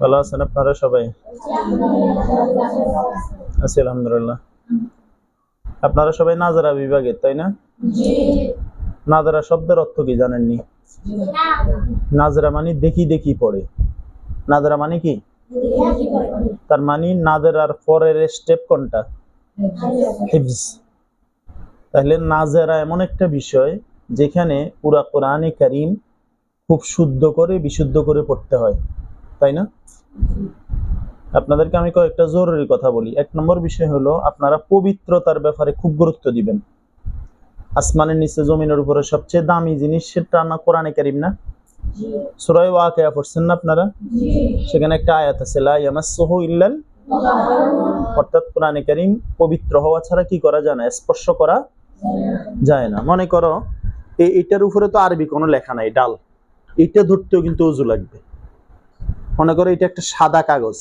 ভালো আছেন আপনারা সবাই? আছি, আলহামদুলিল্লাহ। আপনারা সবাই নাজারা বিভাগের, তাই না? নাজারা শব্দের অর্থ কি জানেননি? নাজরা মানে দেখি দেখি পড়ে। নাজরা মানে কি? তার মানে নাজরার পরের স্টেপ কোনটা? তাহলে নাজেরা এমন একটা বিষয় যেখানে পুরা কোরআনে কারিম খুব শুদ্ধ করে, বিশুদ্ধ করে পড়তে হয়, তাই না? আপনাদেরকে আমি কয়েকটা জরুরি কথা বলি। এক নম্বর বিষয় হলো, আপনারা পবিত্রতার ব্যাপারে খুব গুরুত্ব দিবেন। আসমানের নিচে জমিনের উপরে সবচেয়ে দামি জিনিস সেটা না কোরআনে কারিম না? সুরাই ওয়াকিয়া পড়ছেন না আপনারা? সেখানে একটা আয়াত আছে, লা ইয়ামাসসুহু ইল্লাল অর্থাৎ কোরআনে কারিম পবিত্র হওয়া ছাড়া কি করা যায় না, স্পর্শ করা যায় না। মনে করো এটার উপরে তো আরবি কোনো লেখা নাই, ডাল। এটা ধরতেও কিন্তু উজু লাগবে। মনে করো এটা একটা সাদা কাগজ।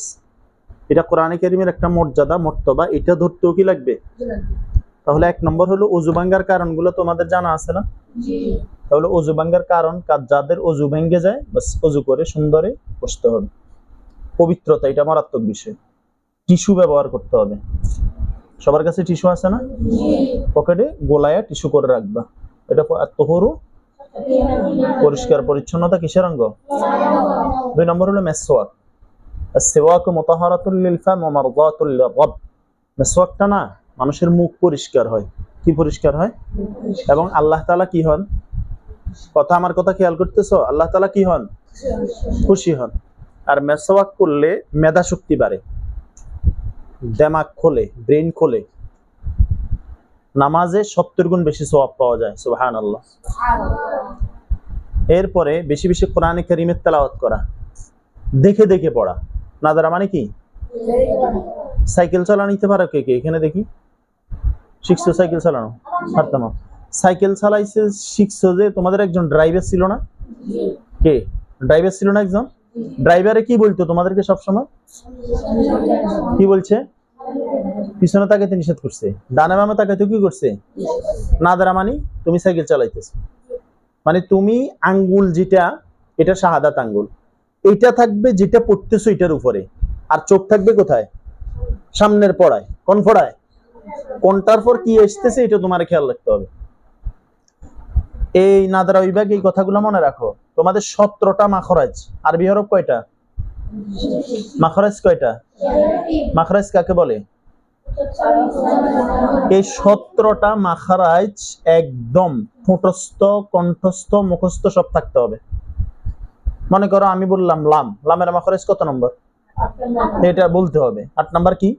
এটা কোরআনে কারিমের একটা মর্যাদা মর্তবা এটা ধরতেও কি লাগবে? তাহলে এক নম্বর হলো উজু ভাঙ্গার কারণগুলো তোমাদের জানা আছে না? তাহলে অজু ভাঙ্গার কারণ যাদের অজু ভেঙ্গে যায় বাস অজু করে সুন্দরে বসতে হবে। পবিত্রতা এটা মারাত্মক বিষয়। টিস্যু ব্যবহার করতে হবে। সবার কাছে টিস্যু আছে না? পকেটে গোলায়া টিস্যু করে রাখবা। এটা তোহরু পরিষ্কার, পরিচ্ছন্নতা কিসের অঙ্গ? দুই নম্বর হলো মেসওয়াক। সেওয়াক মোতাহারাতুল লিল ফাম মারদাতুল লিররাব মেসওয়াকটা না, মানুষের মুখ পরিষ্কার হয়। কি পরিষ্কার হয়? এবং আল্লাহ তাআলা কি হন? কথা আমার কথা খেয়াল করতেছো? আল্লাহ তালা কি হন? খুশি হন। আর মেসওয়াক করলে মেধা শক্তি বাড়ে। দেমাগ খোলে ব্রেন খোলে। নামাজে সত্তর গুণ বেশি সওয়াব পাওয়া যায় সুবহান আল্লাহ এরপরে বেশি বেশি কোরআনে কারিমের তেলাওয়াত করা। দেখে দেখে পড়া। না নাদারা মানে কি? সাইকেল চালানো নিতে পারো কে কে? এখানে দেখি। শিখছো সাইকেল চালানো? পারতাম সাইকেল চালাইছে, শিখছো যে তোমাদের একজন ড্রাইভার ছিল না? কে? ড্রাইভার ছিল না একজন? ড্রাইভারে কি বলতো তোমাদেরকে সবসময়? কি বলছে? পিছনে তাকাইতে নিষেধ করছে। ডানে বামে তাকাইতে কি করছে? না দ্বারা মানে তুমি সাইকেল চালাইতেছো। মানে তুমি আঙ্গুল যেটা, এটা শাহাদাত আঙ্গুল। এটা থাকবে, যেটা পড়তেছো এটার উপরে। আর চোখ থাকবে কোথায়? সামনের পড়ায়। কোন পড়ায়? কোনটার পর কি আসতেছে, এটা তোমার খেয়াল রাখতে হবে। এই নাদারা বিভাগ, এই কথাগুলো মনে রাখো। তোমাদের সতেরোটা মাখরাজ। আরবি হরফ কয়টা? মাখরাজ কয়টা? মাখরাজ কাকে বলে? এই সতেরোটা মাখারাজ একদম ঠোঁটস্থ কণ্ঠস্থ, মুখস্থ সব থাকতে হবে। মনে করো আমি বললাম লাম। লামের মাখারাজ কত নম্বর? এটা বলতে হবে। আট নাম্বার কি?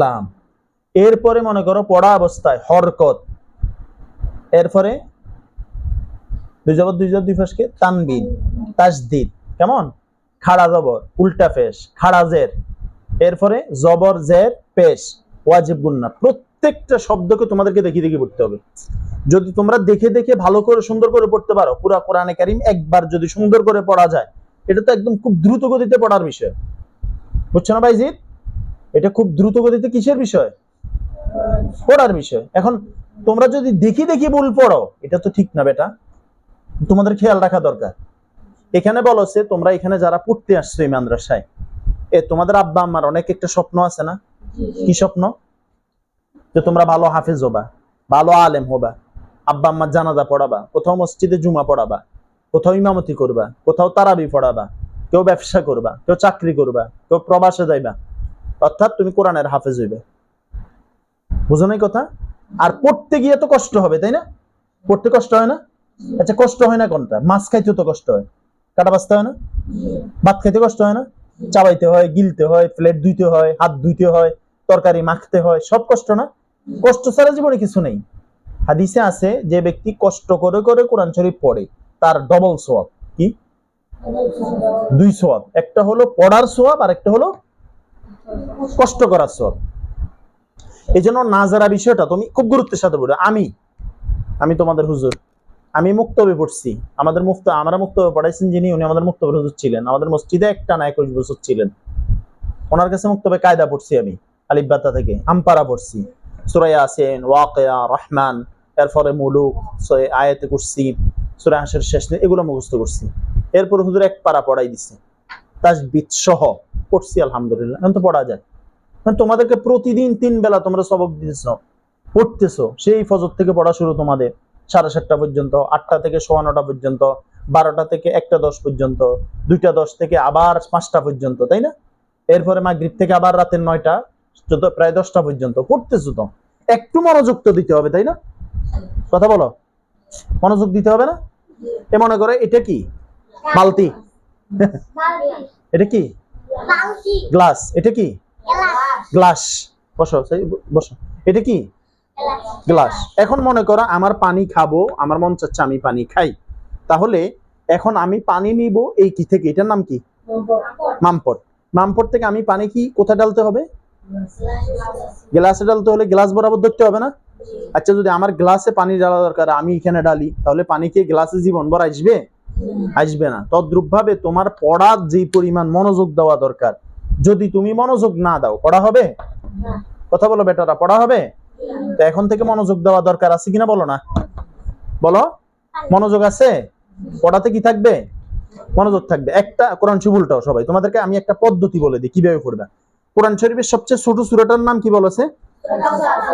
লাম। এরপরে মনে করো পড়া অবস্থায় হরকত। এরপরে দুই জবর দুই জবর দুই ফাঁসকে তানবিন, তাসদিদ। কেমন? খাড়া জবর, উল্টা ফেস খাড়া জের। এরপরে জবর, জের, পেশ, ওয়াজিব গুন্না প্রত্যেকটা শব্দকে তোমাদেরকে দেখি দেখি পড়তে হবে। যদি তোমরা দেখে দেখে ভালো করে সুন্দর করে পড়তে পারো, পুরা কোরআনে কারিম একবার যদি সুন্দর করে পড়া যায়, এটা তো একদম খুব দ্রুত গতিতে পড়ার বিষয়। বুঝছ না ভাইজিৎ এটা খুব দ্রুত গতিতে কিসের বিষয়? পড়ার বিষয়। এখন তোমরা যদি দেখি দেখি ভুল পড়ো, এটা তো ঠিক না বেটা। তোমাদের খেয়াল রাখা দরকার। এখানে বলছে তোমরা এখানে যারা পড়তে আসছো এই মাদ্রাসায় এ তোমাদের আব্বা আম্মার অনেক একটা স্বপ্ন আছে না? কি স্বপ্ন? যে তোমরা ভালো হাফেজ হবা ভালো আলেম হবা আব্বা আম্মার জানাজা পড়াবা কোথাও মসজিদে জুমা পড়াবা কোথাও ইমামতি করবা কোথাও তারাবি পড়াবা কেউ ব্যবসা করবা কেউ চাকরি করবা কেউ প্রবাসে যাইবা। অর্থাৎ তুমি কোরআনের হাফেজ হইবে। বুঝো নাই কথা? আর পড়তে গিয়ে তো কষ্ট হবে তাই না? পড়তে কষ্ট হয় না? আচ্ছা কষ্ট হয় না কোনটা? মাছ খাইতে তো কষ্ট হয়। কাটা বাঁচতে হয় না? ভাত খেতে কষ্ট হয় না? চাবাইতে হয় গিলতে হয় প্লেট ধুইতে হয় হাত ধুইতে হয় তরকারি মাখতে হয় সব কষ্ট না? কষ্ট ছাড়া জীবনে কিছু নেই। হাদিসে আছে যে ব্যক্তি কষ্ট করে করে কোরআন শরীফ পড়ে তার ডবল সোয়াব কি? দুই সোয়াব একটা হলো পড়ার সোয়াব আর একটা হলো কষ্ট করার সোয়াব এই জন্য নাজারা বিষয়টা তুমি খুব গুরুত্বের সাথে বলো আমি আমি তোমাদের হুজুর। আমি মুক্তবে পড়ছি। আমাদের মুক্ত, আমরা মুক্তবে পড়াইছেন যিনি, উনি আমাদের মুক্তবে হুজুর ছিলেন। আমাদের মসজিদে একটা না একুশ বছর ছিলেন। ওনার কাছে মুক্তবে কায়দা পড়ছি আমি আলিবাতা থেকে। আমপারা পড়ছি। সুরাইয়া আসেন ওয়াকিয়া, রহমান, এরপরে মুলুক আয়াতে করছি সুরা হাসের শেষ এগুলো মুখস্থ করছি। এরপর হুজুর এক পারা পড়াই দিছে। তাজবিদ সহ পড়ছি, আলহামদুলিল্লাহ। এখন তো পড়া যায়। তোমাদেরকে প্রতিদিন তিন বেলা তোমরা সবক দিতেছ, পড়তেছো। সেই ফজর থেকে পড়া শুরু তোমাদের। সাড়ে সাতটা পর্যন্ত আটটা থেকে সোয়া নটা পর্যন্ত বারোটা থেকে একটা দশ পর্যন্ত দুইটা দশ থেকে আবার পাঁচটা পর্যন্ত তাই না? এরপরে মাগরিব থেকে আবার রাতের নয়টা চোদ্দ প্রায় দশটা পর্যন্ত পড়তেছো তো। একটু মনোযোগ তো দিতে হবে তাই না? কথা বলো। মনোযোগ দিতে হবে না? এ মনে করে এটা কি? বালতি। এটা কি? গ্লাস। এটা কি? গ্লাস। বসো বসো। এটা কি? গ্লাস। এখন মনে করো আমার পানি খাব আমার মন চাচ্ছে আমি পানি খাই। তাহলে এখন আমি পানি নিব এই কি থেকে? এটার নাম কি? মামপট। মামপট। থেকে আমি পানি কি কোথায় ডালতে হবে? গ্লাসে ডালতে হলে গ্লাস বরাবর ধরতে হবে না? আচ্ছা যদি আমার গ্লাসে পানি ডালা দরকার আমি এখানে ডালি তাহলে পানি কি গ্লাসে জীবন ভর আসবে? আসবে না। তদ্রুপ ভাবে তোমার পড়ার যে পরিমাণ মনোযোগ দেওয়া দরকার যদি তুমি মনোযোগ না দাও পড়া হবে? কথা বলো বেটারা পড়া হবে? তো এখন থেকে মনোযোগ দেওয়া দরকার আছে কিনা বলো না? বলো? মনোযোগ আছে? পড়াতে কি থাকবে? মনোযোগ থাকবে। একটা কোরআন শরীফ উল্টাও সবাই। তোমাদেরকে আমি একটা পদ্ধতি বলে দিই কীভাবে পড়বে? কোরআন শরীফের সবচেয়ে ছোট সূরাটার নাম কি বলেছে?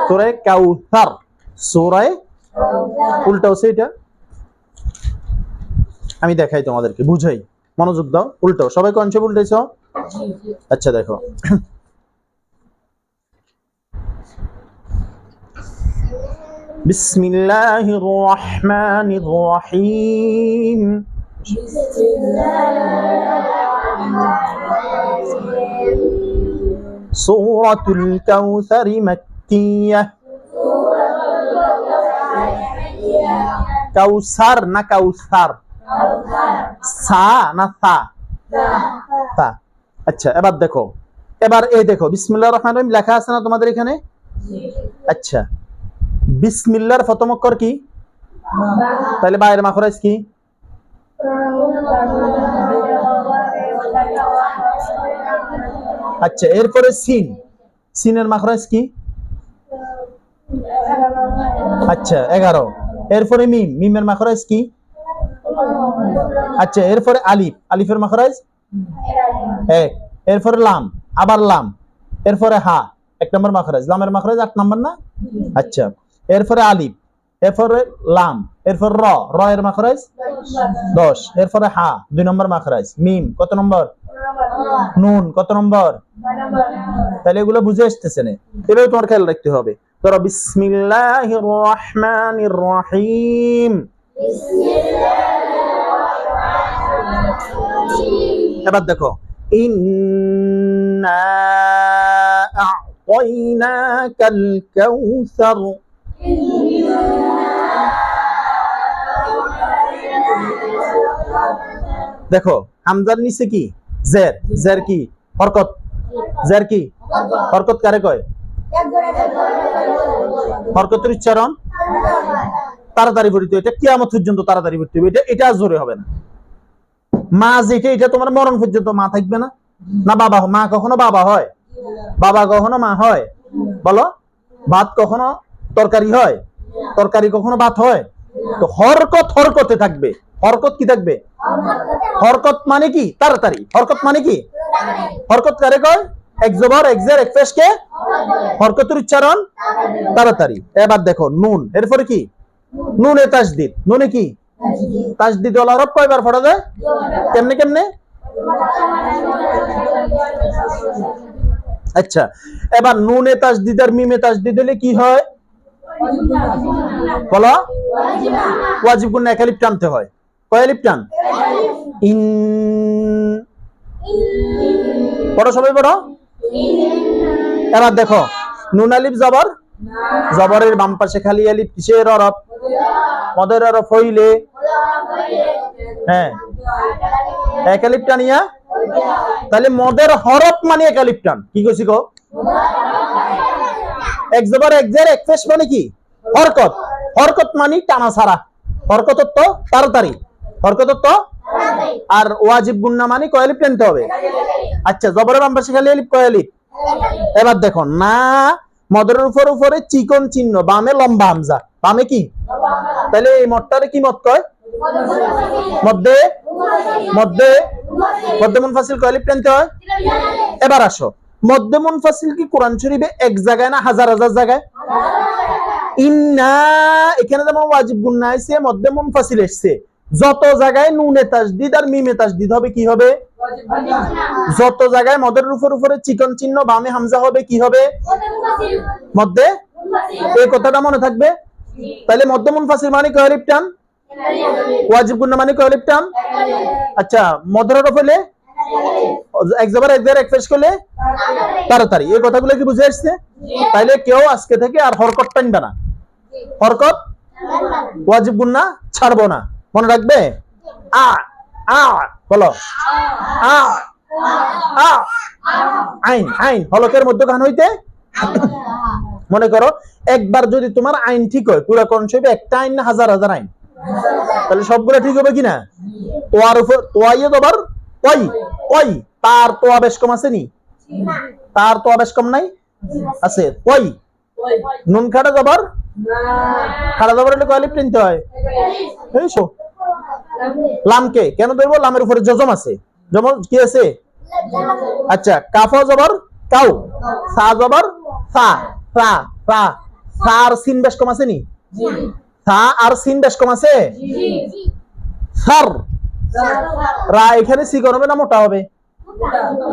সূরায়ে কাউসার। সূরায়ে উল্টাও এটা? আমি দেখাই তোমাদেরকে বুঝাই। মনোযোগ দাও উল্টাও সবাই কোরআন শরীফ উল্টাইছো? আচ্ছা দেখো। بسم الله الرحمن الرحيم سورة الكوثر مكية কাউসার না কাউসার সা না সা সা আচ্ছা এবার দেখো এবার এই দেখো বিসমিল্লাহ রহমান রহিম লেখা আছে না তোমাদের এখানে আচ্ছা বিসমিল্লার প্রথম কি? তাহলে বাইরের মাখরাজ কি? আচ্ছা এরপরে সিন। সিনের মাখরাজ কি? আচ্ছা এগারো। এরপরে মিম। মিমের মাখরাজ কি? আচ্ছা এরপরে আলিফ। আলিফের মাখরাজ? এক। এরপরে লাম। আবার লাম। এরপরে হা। এক নম্বর মাখরাজ। লামের মাখরাজ আট নম্বর না? আচ্ছা। এরপরে আলিফ, এরপরে লাম, এরপর র র এর মাখরাজ দশ, এরপরে হা, দুই নম্বর মাখরাজ মিম, কত নম্বর? নুন, কত নম্বর? তাহলে এগুলো বুঝে আসতেছে না। এভাবে তোমার খেয়াল রাখতে হবে। ধরো, বিসমিল্লাহির রহমানির রহিম। এবার দেখো, ইন্না আ'তাইনাকাল কাউসার দেখো, হামজার নিচে কি? জের। জের কি? হরকত। জের কি? হরকত কারে কয়? হরকতের উচ্চারণ? তাড়াতাড়ি কিয়ামত এটা হবে না। মা যেটা, এটা তোমার মরণ পর্যন্ত মা থাকবে না। না বাবা মা কখনো বাবা হয়? বাবা কখনো মা হয়? বলো। ভাত কখনো তরকারি হয়? তরকারি কখনো ভাত হয়? তো হরকত হরকতে থাকবে। হরকত কি থাকবে? হরকত মানে কি? তাড়াতাড়ি। হরকত মানে কি? হরকত কারে কয়? এক জবর, এক জের, এক পেশকে হরকতের উচ্চারণ তাড়াতাড়ি। এবার দেখো, নুন। এরপরে কি? নুনে তাসদিদ নুনে কি? তাসদিদ ওয়ালা হরফ কয়বার পড়া যায়? কেমনে কেমনে? আচ্ছা এবার নুনে তাসদিদ আর মিমে তাসদিদ হলে কি হয়? বলো। ওয়াজিব গুণ এক আলিফ টানতে হয়। কয় আলিফ টান? ইন। পড়ো সবাই, পড়ো। এবার দেখো, নুন আলিফ জবর। জবরের বাম পাশে খালি আলিফ, কিসের অরফ? মদের অরফ হইলে। হ্যাঁ। এক আলিফ টানিয়া তাহলে মদের হরফ মানে এক আলিফ টান। কি কইছি গো? এক জবর এক জের এক পেশ মানে কি? হরকত। হরকত মানে টানা ছাড়া। হরকত তো তাড়াতাড়ি। হরকত তো আর ওয়াজিব গুন্না মানে কয় আলিফ টানতে হবে। আচ্ছা জবরের বাম খালি আলিফ কয় আলিফ এবার দেখো না মদরের উপর উপরে চিকন চিহ্ন, বামে লম্বা হামজা। বামে কি? তাহলে এই মদটারে কি মত কয়? মধ্যে মধ্যে মধ্যে মুনফাসিল কয় লিপ টানতে হয়। এবার আসো। মধ্যে মুনফাসিল কি? কোরআন শরীফে এক জায়গায় না হাজার হাজার জায়গায়? ইন্না, এখানে যেমন ওয়াজিব গুন্না আইছে মধ্যে মুনফাসিল এসছে। যত জায়গায় নুনে তাসদিদ আর মিমে তাসদিদ হবে, কি হবে? যত জায়গায় মদের উপর উপরে চিকন চিহ্ন, বামে হামজা হবে, কি হবে? মধ্যে? এই কথাটা মনে থাকবে? তাহলে মধ্যে মুনফাসিল মানে লিপ টান ওয়াজিব গুন্না মানে লিপ টান আচ্ছা মদরের উপরে এক জবর এক পেশ করলে তাড়াতাড়ি এই কথাগুলো কি বুঝে আসছে? তাইলে কেউ আজকে থেকে আর হরকত টানবে না। হরকত ওয়াজিব গুন্না ছাড়বো না। মনে রাখবে? আ আ, বলো। আ আ, আইন আইন। হলকের মধ্যে গান হইতে মনে করো, একবার যদি তোমার আইন ঠিক হয়, পুরা ছবি একটা আইন না, হাজার হাজার আইন। তাহলে সবগুলো ঠিক হবে কিনা? তোয়ার উপর, তোয়াইয়ে তোমার ওই ওই তার তোয়া বেশ কম আছে নি? তার তোয়া বেশ কম নাই? আছে। ওই নুন খাটা যাবার খাটা যাবার হলে কয়ালিপ নিতে হয়? এই শো লামকে। কেন ধরবো? লামের উপরে জজম আছে। জমল কি আছে? আচ্ছা কাফা জবর? কাউ? সা জবর? সা। সা সা সা আর সিন বেশ কম আছে নি? সা আর সিন বেশ কম আছে? সার। রা এখানে সিগন হবে না মোটা হবে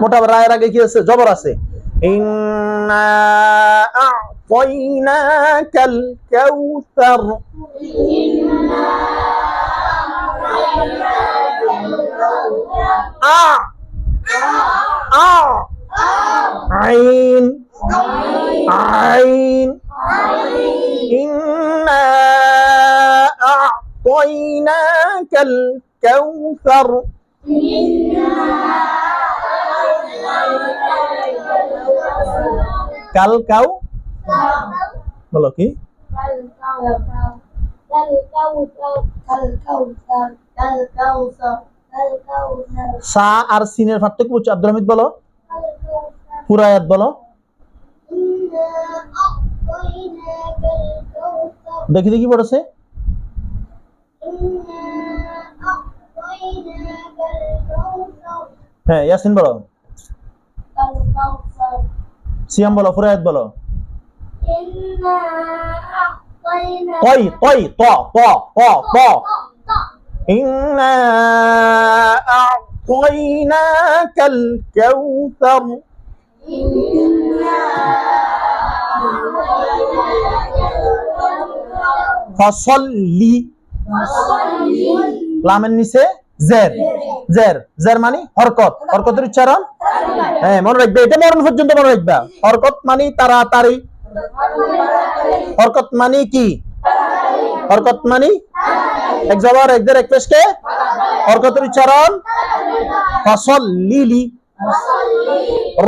মোটা হবে রায়ের আগে কি আছে জবর আছে ইন্না আ'তাইনাকাল কাউসার আ আ আইন আইন إنا أعطيناك الكوثر কাল কাউ বলো কি? সা আর সিনের পার্থক্য বুঝছ? আব্দুল হামিদ বলো। পুরায়াত বলো। দেখি দেখি পড়েছে। হ্যাঁ ইয়াসিন বলো সিয়াম বলো ফুরায়াত বলো কই কই ত ত ত ত إنا أعطيناك الكوثر ফসল্লি লামের নিচে জের জের জের মানে হরকত। হরকতের উচ্চারণ? হ্যাঁ মনে রাখবে, এটা মরণ পর্যন্ত মনে রাখবা। হরকত মানে তাড়াতাড়ি। হরকত মানে কি? হরকত মানে? এক জবর এক দের এক পেশকে হরকতের উচ্চারণ? ফসল্লি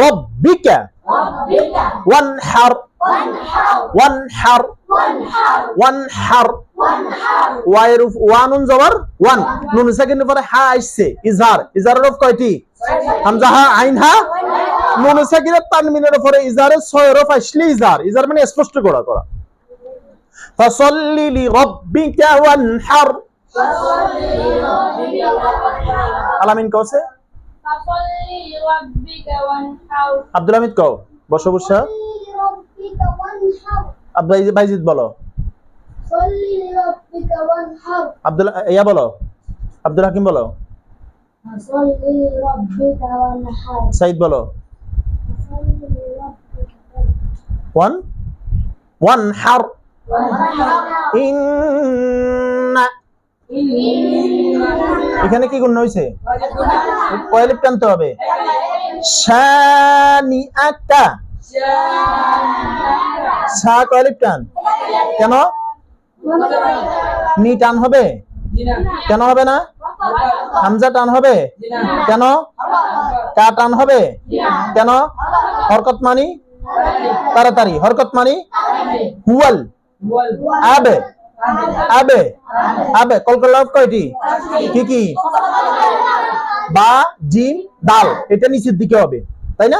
রব্বিকা। ওয়ানহার ওয়ানহার ওয়ানহার ওয়াইর ওয়ানুন জবর ওয়ান। নুন সেকেন্ড পরে হা আসছে ইজহার। ইজহারের অফ কয়টি? হামজা হা আইন হা। নুন সেকেন্ডের তানমিনের পরে ইজহারের ছয় রফ আসলে ইজহার। ইজহার মানে স্পষ্ট করা করা। ফাসাল্লি লিরাব্বিকা ওয়ানহার। আলামিন কওছে আব্দুল হামিদ কও বসো বসা। বলো। আব্দুল বলো। আব্দুল হাকিম বলো। সাইদ বলো। ওয়ান। ওয়ান হার। এখানে কি গুণ হয়েছে? কয়লিপ টানতে হবে? শানি আকা সা কয়লিপ টান। কেন? নি টান হবে? কেন হবে না? হামজা টান হবে? কেন? কা টান হবে? কেন? হরকত মানি? তাড়াতাড়ি। হরকত মানি? হুয়াল। আবে। আবে। আবে। কলকলাভ কয়টি? কি কি? বা, জিম, দাল। এটা নিচের দিকে হবে। তাই না?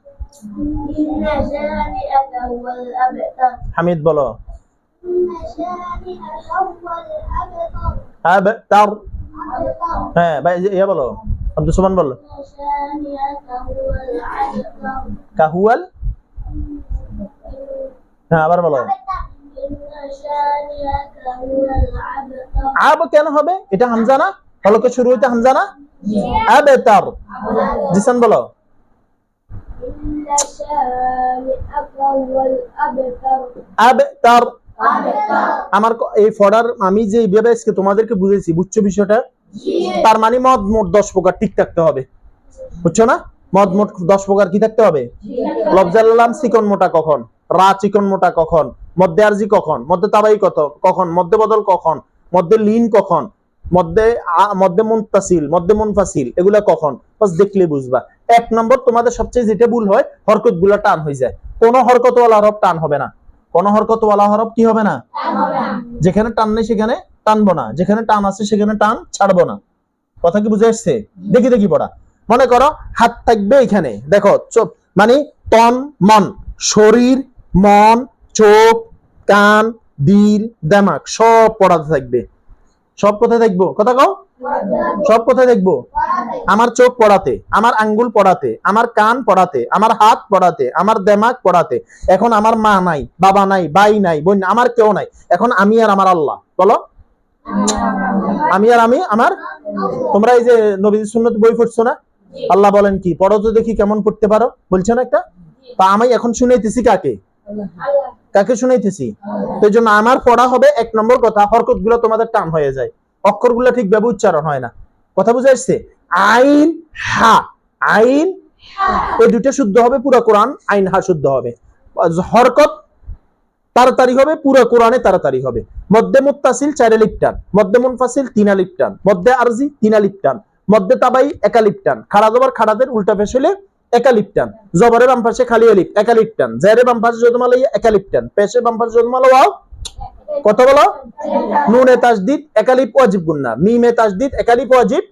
হামিদ, বলো। হ্যাঁ ভাই, ইয়া বলো। আব্দুল সুমান বলো। কাহুয়াল? হ্যাঁ আবার বলো। আব কেন হবে? এটা হামজা না? হলকে শুরু হইতে হামজা না? আবতার জিসান, বলো। আবতার। আমার এই ফডার আমি যে আজকে তোমাদেরকে বুঝেছি বুঝছ বিষয়টা? তার মানে মদ মোট দশ প্রকার ঠিক থাকতে হবে। বুঝছ না? মদ মোট দশ প্রকার কি থাকতে হবে? চিকন মোটা কখন? রা চিকন মোটা কখন? মধ্যে আরজি কখন? মধ্যে তাবাই কত কখন? মধ্যে বদল কখন? মধ্যে লিন কখন? মধ্যে মধ্যে মুনতাসিল মধ্যে মুনফাসিল, এগুলা কখন? দেখলে বুঝবা। এক নম্বর তোমাদের সবচেয়ে যেটা ভুল হয় হরকতগুলা টান হয়ে যায়। কোন হরকতওয়ালা হরফ টান হবে না। কোন হরকতওয়ালা হরফ কি হবে না। যেখানে টান নেই সেখানে টানবো না। যেখানে টান আছে সেখানে টান ছাড়বো না। কথা কি বুঝে আসছে? দেখি দেখি পড়া। মনে করো হাত থাকবে এখানে। দেখো চোখ মানে তন মন শরীর মন চোখ কান দিল দেমাক সব পড়াতে থাকবে। সব কোথায় থাকব? কথা কও। সব কোথায় দেখব। আমার চোখ পড়াতে, আমার আঙ্গুল পড়াতে, আমার কান পড়াতে, আমার হাত পড়াতে, আমার দেমাগ পড়াতে, এখন আমার মা নাই, বাবা নাই ভাই নাই, বোন আমার কেউ নাই। এখন আমি আর আমার আল্লাহ, বলো? আমি আর আমি, আমার? তোমরা এই যে নবীজ সুন্নত বই পড়ছো না? আল্লাহ বলেন কি, পড়ো তো দেখি কেমন পড়তে পারো। বলছো না একটা? তা আমি এখন শুনাইতেছি কাকে? কাকে শুনাইতেছি? তো জন্য আমার পড়া হবে, এক নম্বর কথা হরকতগুলো তোমাদের টান হয়ে যায়। অক্ষরগুলো ঠিকভাবে উচ্চারণ হয় না। কথা বুঝে আসছে? আইন হা, আইন এই দুইটা শুদ্ধ হবে, পুরো কোরআন, আইন হা শুদ্ধ হবে। হরকত তাড়াতাড়ি হবে, পুরো কোরআনে তাড়াতাড়ি হবে। মধ্যে মুত্তাসিল চার আলিফ টান মধ্যে মুনফাসিল তিন আলিফ টান মধ্যে আরজি তিন আলিফ টান মধ্যে তাবাই একালিপ টান খাড়া জবর খাড়াদের উল্টা পেশ হলে একালিপ টান জবরের বাম পাশে খালি আলিফ একালিপ টান জেরে বাম পাশে যদমাল একালিপ টান পেশে বাম পাশে যদমাল ওয়াও কত বলো? নুনে তাজদিদ, একালিপ ওয়াজিব গুন্না। মিমে তাসদিদ একালিপ ওয়াজিব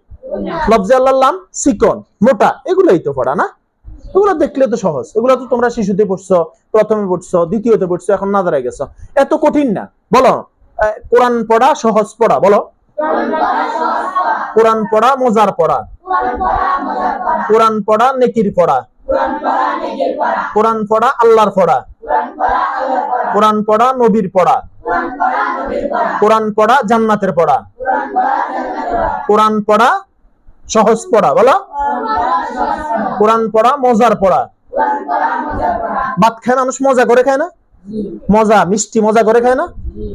লফজে আল্লাহ সিকন, মোটা। এগুলোই তো পড়া না? এগুলো দেখলে তো সহজ। এগুলো তো তোমরা শিশুতে পড়ছো, প্রথমে পড়ছো, দ্বিতীয়তে পড়ছো, এখন না দাঁড়ায় গেছো। এত কঠিন না। বলো কোরআন পড়া সহজ পড়া, বলো। কোরআন পড়া মজার পড়া। কোরআন পড়া নেকির পড়া। কোরআন পড়া আল্লাহর পড়া। কোরআন পড়া নবীর পড়া। কোরআন পড়া, জান্নাতের পড়া। কোরআন পড়া, সহজ পড়া, বলো। কোরআন পড়া, মজার পড়া। ভাত খায় মানুষ মজা করে খায় না? মজা, মিষ্টি মজা করে খায় না?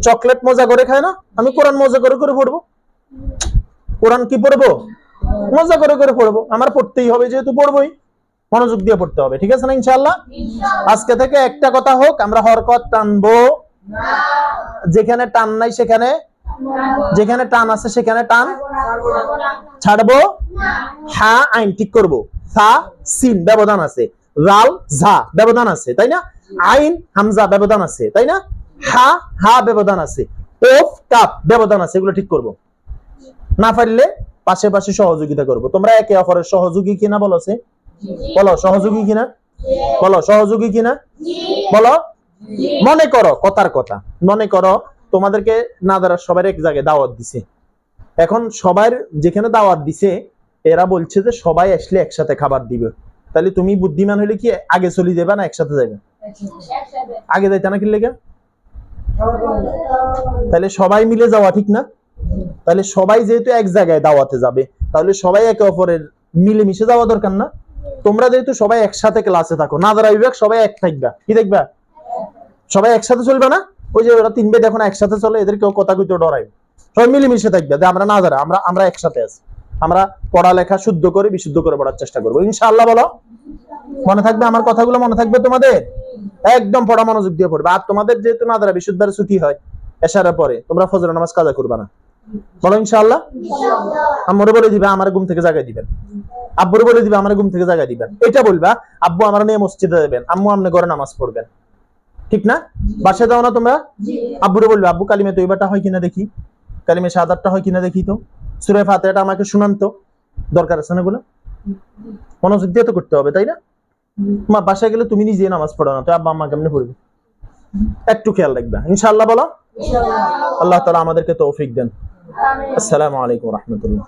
চকলেট মজা করে খায় না? আমি কোরআন মজা করে করে পড়ব। কোরআন কি পড়ব? মজা করে করে পড়ব। আমার পড়তেই হবে, যেহেতু পড়বোই। মনোযোগ দিয়ে পড়তে হবে, ঠিক আছে না ইনশাল্লাহ আজকে থেকে একটা কথা হোক, আমরা হরকত টানবো। যেখানে টান নাই, সেখানে? যেখানে টান আছে, সেখানে টান? ছাড়বো? হা, আইন ঠিক করব। ব্যবধান আছে। রাল, ঝা, ব্যবধান আছে, তাই না? আইন, হামজা, ব্যবধান আছে, তাই না? হা হা, ব্যবধান আছে। ওফ, কাপ, ব্যবধান আছে, এগুলো ঠিক করব। না পারলে পাশে পাশে সহযোগিতা করব। তোমরা একে অপরের সহযোগী কিনা বলো, সে? বলো, সহযোগী কিনা? বলো, সহযোগী কিনা? বলো। মনে করো, কথার কথা। মনে করো, তোমাদেরকে না দ্বারা সবার এক জায়গায় দাওয়াত দিছে। এখন সবার যেখানে দাওয়াত দিছে, এরা বলছে যে সবাই আসলে একসাথে খাবার দিবে। তাহলে তুমি বুদ্ধিমান হলে কি আগে চলে যাবে না একসাথে যাবে আগে যাইতে না কি লেগে? তাহলে সবাই মিলে যাওয়া ঠিক না? তাহলে সবাই যেহেতু এক জায়গায় দাওয়াতে যাবে, তাহলে সবাই একে অপরের মিলেমিশে যাওয়া দরকার না? তোমরা যেহেতু সবাই একসাথে ক্লাসে থাকো, না বিভাগ সবাই এক থাকবা। কি দেখবা? সবাই একসাথে চলবে না? ওই যে ওরা তিন বেদ এখন একসাথে চলে এদের কেউ কথা কইতে ডরাই সবাই মিলেমিশে থাকবে, যে আমরা না যারা, আমরা আমরা একসাথে আছি। আমরা পড়ালেখা শুদ্ধ করে, বিশুদ্ধ করে পড়ার চেষ্টা করব। ইনশাআল্লাহ বলো। মনে থাকবে আমার কথাগুলো মনে থাকবে তোমাদের? একদম পড়া মনোযোগ দিয়ে পড়বে। আর তোমাদের যেহেতু না দ্বারা বিশুদ্ধার ছুটি হয় এশারের পরে তোমরা ফজর নামাজ কাজা করবে না। বলো ইনশাআল্লাহ। আম্মুরে বলে দিবে, আমার ঘুম থেকে জাগাই দিবেন। আব্বুরে বলে দিবে, আমার ঘুম থেকে জাগাই দিবেন। এটা বলবা, আব্বু আমার নিয়ে মসজিদে যাবেন, আম্মু আপনি ঘরে নামাজ পড়বেন। ঠিক না? বাসায় দাও না তোমরা? আব্বুরে বলবে আব্বু কালিমে তৈবাটা হয় কিনা দেখি? কালিমে সাদারটা হয় কিনা দেখি তো? সুরে ফাতেহাটা আমাকে শুনান তো। দরকার আছে না গুলো মনোযোগ দিয়ে তো করতে হবে তাই না? মা বাসায় গেলে তুমি নিজে নামাজ পড়ো না তো আব্বা আম্মা কেমনে পড়বে? একটু খেয়াল রাখবে। ইনশাআল্লাহ বলো। আল্লাহ তালা আমাদেরকে তৌফিক দেন। আসসালামু আলাইকুম রহমতুল্লাহ।